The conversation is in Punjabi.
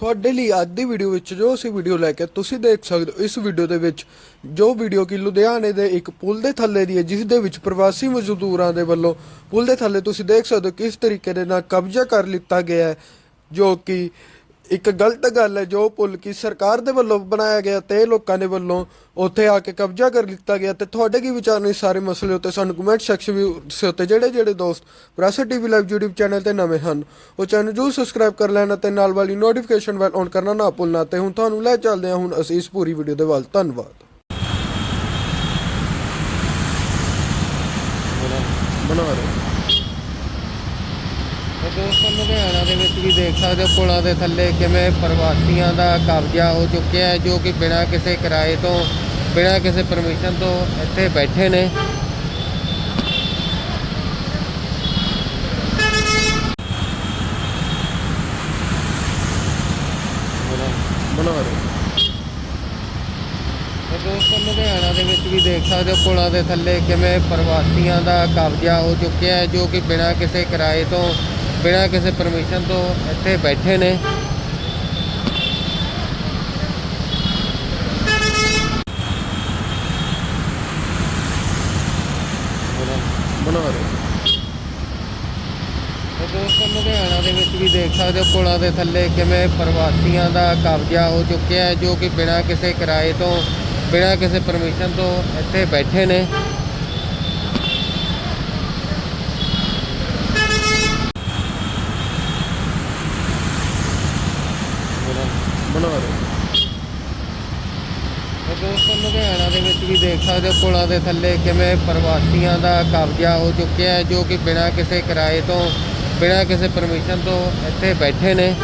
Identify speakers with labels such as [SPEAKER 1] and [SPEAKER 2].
[SPEAKER 1] ਤੁਹਾਡੇ ਲਈ ਅੱਜ ਦੀ ਵੀਡੀਓ ਵਿੱਚ ਜੋ ਅਸੀਂ ਵੀਡੀਓ ਲੈ ਕੇ ਤੁਸੀਂ ਦੇਖ ਸਕਦੇ ਹੋ, ਇਸ ਵੀਡੀਓ ਦੇ ਵਿੱਚ ਜੋ ਵੀਡੀਓ ਕਿ ਲੁਧਿਆਣੇ ਦੇ ਇੱਕ ਪੁਲ ਦੇ ਥੱਲੇ ਦੀ ਹੈ, ਜਿਸ ਦੇ ਵਿੱਚ ਪ੍ਰਵਾਸੀ ਮਜ਼ਦੂਰਾਂ ਦੇ ਵੱਲੋਂ ਪੁਲ ਦੇ ਥੱਲੇ ਤੁਸੀਂ ਦੇਖ ਸਕਦੇ ਹੋ ਕਿਸ ਤਰੀਕੇ ਦੇ ਨਾਲ ਕਬਜ਼ਾ ਕਰ ਲਿੱਤਾ ਗਿਆ ਹੈ, ਜੋ ਕਿ ਇੱਕ ਗਲਤ ਗੱਲ ਹੈ, ਜੋ ਪੁਲ ਕੀ ਸਰਕਾਰ ਦੇ ਵੱਲੋਂ ਬਣਾਇਆ ਗਿਆ ਤੇ ਲੋਕਾਂ ਦੇ ਵੱਲੋਂ ਉੱਥੇ ਆ ਕੇ ਕਬਜ਼ਾ ਕਰ ਲਿੱਤਾ ਗਿਆ ਤੇ ਤੁਹਾਡੇ ਕੀ ਵਿਚਾਰ ਨੇ ਇਸ ਸਾਰੇ ਮਸਲੇ ਉੱਤੇ? ਸਾਨੂੰ ਕਮੈਂਟ ਸੈਕਸ਼ਨ ਵਿੱਚ ਉੱਤੇ ਜਿਹੜੇ ਜਿਹੜੇ ਦੋਸਤ ਵਿਰਾਸਤ ਟੀਵੀ ਲਾਈਵ YouTube ਚੈਨਲ ਤੇ ਨਵੇਂ ਹਨ, ਉਹ ਚੈਨਲ ਜਰੂਰ ਸਬਸਕ੍ਰਾਈਬ ਕਰ ਲੈਣਾ ਤੇ ਨਾਲ ਵਾਲੀ ਨੋਟੀਫਿਕੇਸ਼ਨ ਬੈਲ ਔਨ ਕਰਨਾ ਨਾ ਭੁੱਲਣਾ ਤੇ ਹੁਣ ਤੁਹਾਨੂੰ ਲੈ ਚੱਲਦੇ ਹਾਂ, ਹੁਣ ਅਸੀਂ ਇਸ ਪੂਰੀ ਵੀਡੀਓ ਦੇ ਵੱਲ, ਧੰਨਵਾਦ। ਬਣਾ ਰਹੇ।
[SPEAKER 2] ਦੋਸਤੋ ਲੁਧਿਆਣਾ ਦੇ ਵਿੱਚ ਵੀ ਦੇਖ ਸਕਦੇ ਹੋ ਪੁਲਾਂ ਦੇ ਥੱਲੇ ਕਿਵੇਂ ਪ੍ਰਵਾਸੀਆਂ ਦਾ ਕਬਜ਼ਾ ਹੋ ਚੁੱਕਿਆ ਹੈ ਜੋ ਕਿ ਬਿਨਾਂ ਕਿਸੇ ਕਿਰਾਏ ਤੋਂ ਬਿਨਾਂ ਕਿਸੇ ਪਰਮਿਸ਼ਨ ਤੋਂ ਇੱਥੇ ਬੈਠੇ ਨੇ। ਦੋਸਤੋ ਲੁਧਿਆਣਾ ਦੇ ਵਿੱਚ ਵੀ ਦੇਖ ਸਕਦੇ ਹੋ ਪੁਲਾਂ ਦੇ ਥੱਲੇ ਕਿਵੇਂ ਪ੍ਰਵਾਸੀਆਂ ਦਾ ਕਬਜ਼ਾ ਹੋ ਚੁੱਕਿਆ ਹੈ ਜੋ ਕਿ ਬਿਨਾਂ ਕਿਸੇ ਕਿਰਾਏ ਤੋਂ ਬਿਨਾਂ ਕਿਸੇ ਪਰਮਿਸ਼ਨ ਤੋਂ ਇੱਥੇ ਬੈਠੇ ਨੇ।
[SPEAKER 1] ਬਣਾ ਰਹੇ
[SPEAKER 2] ਤੇ ਦੋਸਤੋ ਲੁਧਿਆਣਾ ਦੇ ਵਿੱਚ ਵੀ ਦੇਖ ਸਕਦੇ ਹੋ ਪੁਲਾਂ ਦੇ ਥੱਲੇ ਕਿਵੇਂ ਪ੍ਰਵਾਸੀਆਂ ਦਾ ਕਬਜ਼ਾ ਹੋ ਚੁੱਕਿਆ ਹੈ ਜੋ ਕਿ ਬਿਨਾਂ ਕਿਸੇ ਕਿਰਾਏ ਤੋਂ ਬਿਨਾਂ ਕਿਸੇ ਪਰਮਿਸ਼ਨ ਤੋਂ ਇੱਥੇ ਬੈਠੇ ਨੇ।
[SPEAKER 1] ਬਣਾ ਰਹੇ
[SPEAKER 2] ਤੇ ਦੋਸਤੋ ਲੁਧਿਆਣਾ ਦੇ ਵਿੱਚ ਵੀ ਦੇਖ ਸਕਦੇ ਹੋ, ਪੁਲਾਂ ਦੇ ਥੱਲੇ ਕਿਵੇਂ ਪ੍ਰਵਾਸੀਆਂ ਦਾ ਕਬਜ਼ਾ ਹੋ ਚੁੱਕਿਆ ਹੈ, ਜੋ ਕਿ ਬਿਨਾਂ ਕਿਸੇ ਕਿਰਾਏ ਤੋਂ, ਬਿਨਾਂ ਕਿਸੇ ਪਰਮਿਸ਼ਨ ਤੋਂ ਇੱਥੇ ਬੈਠੇ ਨੇ।